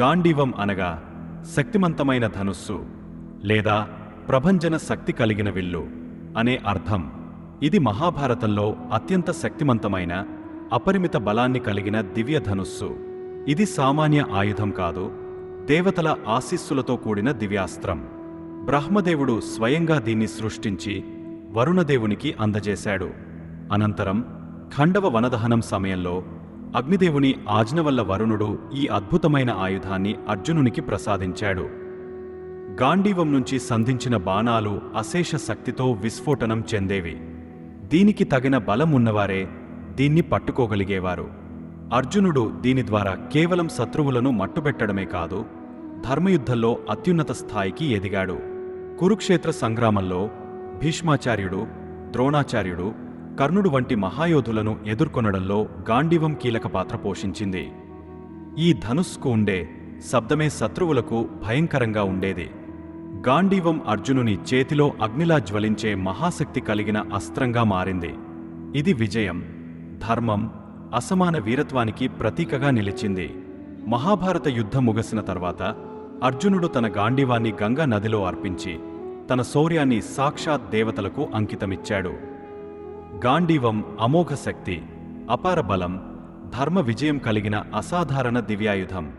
గాంధీవం అనగా శక్తిమంతమైన ధనుస్సు లేదా ప్రభంజన శక్తి కలిగిన విల్లు అనే అర్థం. ఇది మహాభారతంలో అత్యంత శక్తిమంతమైన అపరిమిత బలాన్ని కలిగిన దివ్య ధనుస్సు. ఇది సామాన్య ఆయుధం కాదు దేవతల ఆశీస్సులతో కూడిన దివ్యాస్త్రం. బ్రహ్మదేవుడు స్వయంగా దీన్ని సృష్టించి వరుణదేవునికి అందజేశాడు. అనంతరం ఖండవ వనదహనం సమయంలో అగ్నిదేవుని ఆజ్ఞ వల్ల వరుణుడు ఈ అద్భుతమైన ఆయుధాన్ని అర్జునునికి ప్రసాదించాడు. గాంధీవం నుంచి సంధించిన బాణాలు అశేష శక్తితో విస్ఫోటనం చెందేవి. దీనికి తగిన బలం ఉన్నవారే దీన్ని పట్టుకోగలిగేవారు. అర్జునుడు దీని ద్వారా కేవలం శత్రువులను మట్టుబెట్టడమే కాదు ధర్మయుద్ధంలో అత్యున్నత స్థాయికి ఎదిగాడు. కురుక్షేత్ర సంగ్రామంలో భీష్మాచార్యుడు ద్రోణాచార్యుడు కర్ణుడు వంటి మహాయోధులను ఎదుర్కొనడంలో గాంధీవం కీలక పాత్ర పోషించింది. ఈ ధనుస్కు ఉండే శబ్దమే శత్రువులకు భయంకరంగా ఉండేది. గాంధీవం అర్జునుని చేతిలో అగ్నిలా జ్వలించే మహాశక్తి కలిగిన అస్త్రంగా మారింది. ఇది విజయం ధర్మం అసమాన వీరత్వానికి ప్రతీకగా నిలిచింది. మహాభారత యుద్ధం ముగిసిన తర్వాత అర్జునుడు తన గాంధీవాన్ని గంగా నదిలో అర్పించి తన శౌర్యాన్ని సాక్షాత్ దేవతలకు అంకితమిచ్చాడు. గాంధీవం అమోఘ శక్తి అపార బలం ధర్మ విజయం కలిగిన అసాధారణ దివ్యాయుధం.